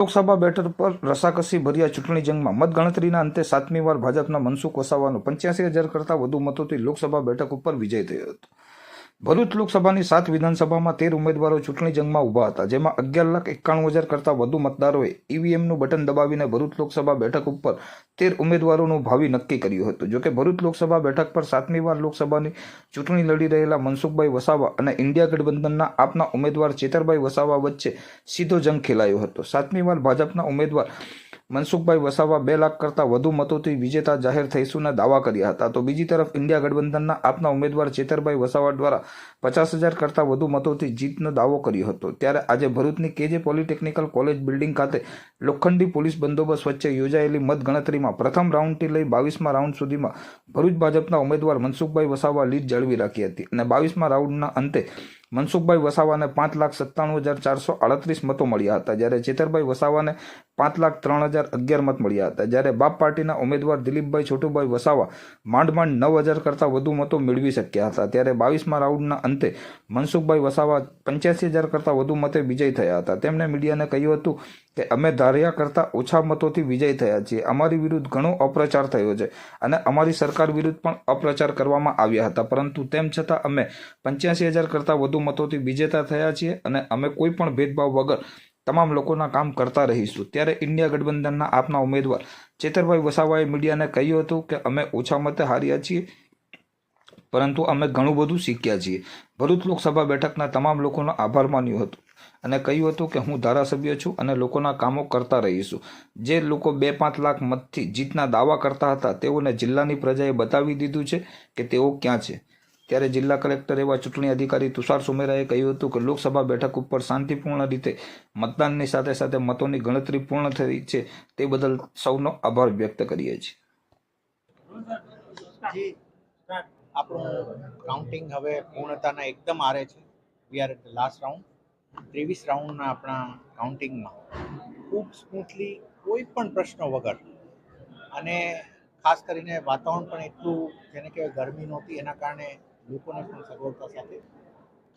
લોકસભા બેઠક પર રસાકસી ભર્યા ચૂંટણી જંગમાં મતગણતરીના અંતે સાતમી વાર ભાજપના મનસુખ વસાવાનો પંચ્યાસી હજાર કરતાં વધુ મતોથી લોકસભા બેઠક ઉપર વિજય થયો હતો. ભરૂચ લોકસભાની સાત વિધાનસભામાં તેર ઉમેદવારો ચૂંટણી જંગમાં ઊભા હતા, જેમાં અગિયાર લાખ એકાણું હજાર કરતાં વધુ મતદારોએ ઈવીએમનું બટન દબાવીને ભરૂચ લોકસભા બેઠક ઉપર તેર ઉમેદવારોનું ભાવિ નક્કી કર્યું હતું. જોકે ભરૂચ લોકસભા બેઠક પર સાતમી વાર લોકસભાની ચૂંટણી લડી રહેલા મનસુખભાઈ વસાવા અને ઇન્ડિયા ગઠબંધનના આપના ઉમેદવાર ચેતરભાઈ વસાવા વચ્ચે સીધો જંગ ખેલાયો હતો. સાતમી વાર ભાજપના ઉમેદવાર મનસુખભાઈ વસાવા બે લાખ કરતાં વધુ મતોથી વિજેતા જાહેર થઈશુંના દાવા કર્યા હતા. તો બીજી તરફ ઇન્ડિયા ગઠબંધનના આપના ઉમેદવાર ચેતરભાઈ વસાવા દ્વારા પચાસ હજાર કરતાં વધુ મતોથી જીતનો દાવો કર્યો હતો. ત્યારે આજે ભરૂચની કેજે પોલિટેકનિકલ કોલેજ બિલ્ડિંગ ખાતે લોખંડી પોલીસ બંદોબસ્ત વચ્ચે યોજાયેલી મતગણતરીમાં પ્રથમ રાઉન્ડથી લઈ બાવીસમા રાઉન્ડ સુધીમાં ભરૂચ ભાજપના ઉમેદવાર મનસુખભાઈ વસાવા લીડ જાળવી રાખી હતી. અને બાવીસમા રાઉન્ડના અંતે મનસુખભાઈ વસાવાને પાંચ લાખ સત્તાણું હજાર ચારસો આડત્રીસ મતો મળ્યા હતા. જ્યારે ચેતરભાઈ વસાવાને પાંચ લાખ ત્રણ હજાર અગિયાર મત મળ્યા હતા. જ્યારે બાપ પાર્ટીના ઉમેદવાર દિલીપભાઈ છોટુભાઈ વસાવા માંડ માંડ નવ હજાર કરતાં વધુ મતો મેળવી શક્યા હતા. ત્યારે બાવીસમા રાઉન્ડના અંતે મનસુખભાઈ વસાવા પંચ્યાસી હજાર કરતાં વધુ મતે વિજય થયા હતા. તેમણે મીડિયાને કહ્યું હતું કે અમે ધાર્યા કરતાં ઓછા મતોથી વિજય થયા છીએ. અમારી વિરુદ્ધ ઘણો અપ્રચાર થયો છે અને અમારી સરકાર વિરુદ્ધ પણ અપ્રચાર કરવામાં આવ્યા હતા. પરંતુ તેમ છતાં અમે પંચ્યાસી હજાર કરતાં વધુ મતોથી વિજેતા થયા છીએ અને અમે કોઈ પણ ભેદભાવ વગર તમામ લોકોના કામ કરતા રહીશું. ત્યારે ઇન્ડિયા ગઠબંધનના આપના ઉમેદવાર ચેતરભાઈ વસાવાએ મીડિયાને કહ્યું હતું કે અમે ઓછા મતે હાર્યા છીએ, પરંતુ અમે ઘણું બધું શીખ્યા છીએ. ભરૂચ લોકસભા બેઠકના તમામ લોકોનો આભાર માન્યો હતો. અને કહ્યું હતું કે હું ધારાસભ્ય છું અને લોકોના કામો કરતા રહીશું. જે લોકો બે પાંચ લાખ મતથી જીતના દાવા કરતા હતા, તેઓને જિલ્લાની પ્રજાએ બતાવી દીધું છે કે તેઓ ક્યાં છે. ત્યારે જિલ્લા કલેક્ટર એવા ચૂંટણી અધિકારી તુષાર સુમેરાએ કહ્યું હતું કે લોકસભા બેઠક ઉપર શાંતિપૂર્ણ રીતે મતદાનની સાથે સાથે મતોની ગણતરી પૂર્ણ થઈ છે તે બદલ સૌનો આભાર વ્યક્ત કરીએ છીએ. આપણું કાઉન્ટિંગ હવે પૂર્ણતાના એકદમ આરે છે. We are at last round ત્રેવીસ રાઉન્ડના આપણા કાઉન્ટિંગમાં ખૂબ સ્મૂથલી કોઈ પણ પ્રશ્ન વગર અને ખાસ કરીને વાતાવરણ પણ એટલું જેને કહેવાય ગરમી નહોતી, એના કારણે લોકોને પણ સગવડતા સાથે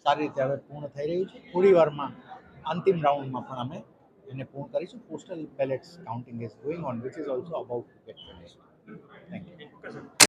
સારી રીતે હવે પૂર્ણ થઈ રહ્યું છે. થોડી વારમાં અંતિમ રાઉન્ડમાં પણ અમે એને પૂર્ણ કરીશું. Postal ballots counting is going on which is also about to get finish thank you